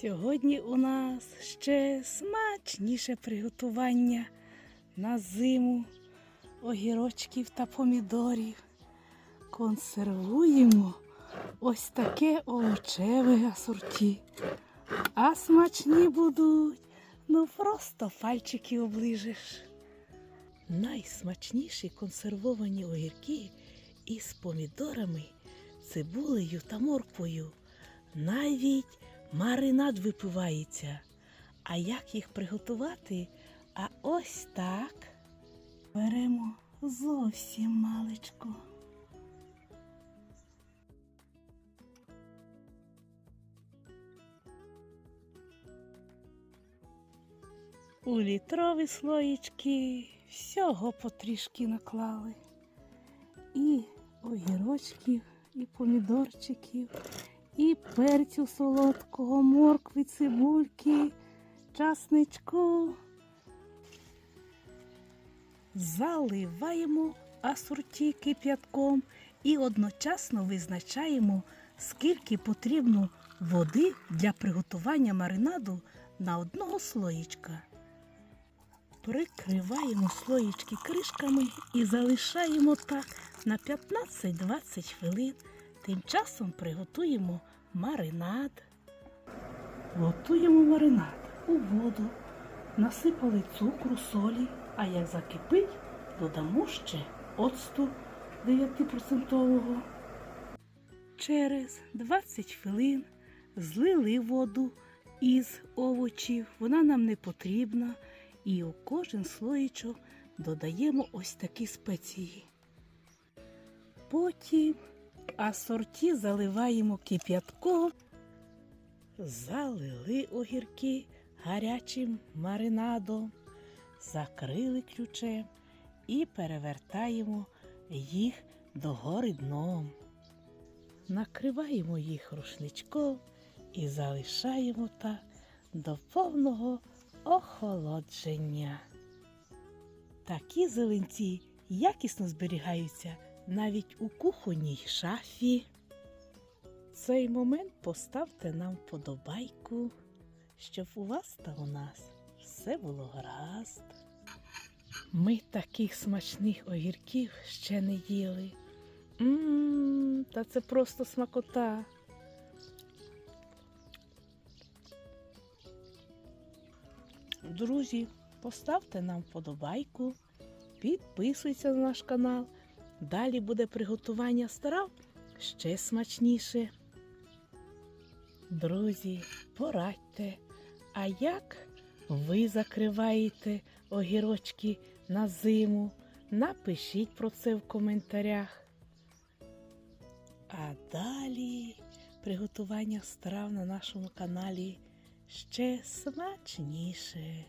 Сьогодні у нас ще смачніше приготування на зиму огірочків та помідорів. Консервуємо ось таке овочеве асорті. А смачні будуть, ну просто пальчики оближеш. Найсмачніші консервовані огірки із помідорами, цибулею та морквою. Навіть маринад випивається. А як їх приготувати? А ось так. Беремо зовсім маличко. У літрові слоїчки всього потрішки наклали. І огірочків, і помідорчиків, і перцю солодкого, моркви, цибульки, часничку. Заливаємо асорті кип'ятком і одночасно визначаємо, скільки потрібно води для приготування маринаду на одного слоїчка. Прикриваємо слоїчки кришками і залишаємо так на 15-20 хвилин. Тим часом приготуємо маринад. Готуємо маринад у воду. Насипали цукру, солі, а як закипить, додамо ще оцту 9%. Через 20 хвилин злили воду із овочів. Вона нам не потрібна. І у кожен слоїчок додаємо ось такі спеції. Потім асорті заливаємо кип'ятком, залили огірки гарячим маринадом, закрили ключем і перевертаємо їх догори дном. Накриваємо їх рушничком і залишаємо так до повного охолодження. Такі зеленці якісно зберігаються навіть у кухонній шафі. В цей момент поставте нам вподобайку, щоб у вас та у нас все було гаразд. Ми таких смачних огірків ще не їли. Мм, та це просто смакота. Друзі, поставте нам вподобайку, підписуйтесь на наш канал. Далі буде приготування страв ще смачніше. Друзі, порадьте, а як ви закриваєте огірочки на зиму? Напишіть про це в коментарях. А далі приготування страв на нашому каналі ще смачніше.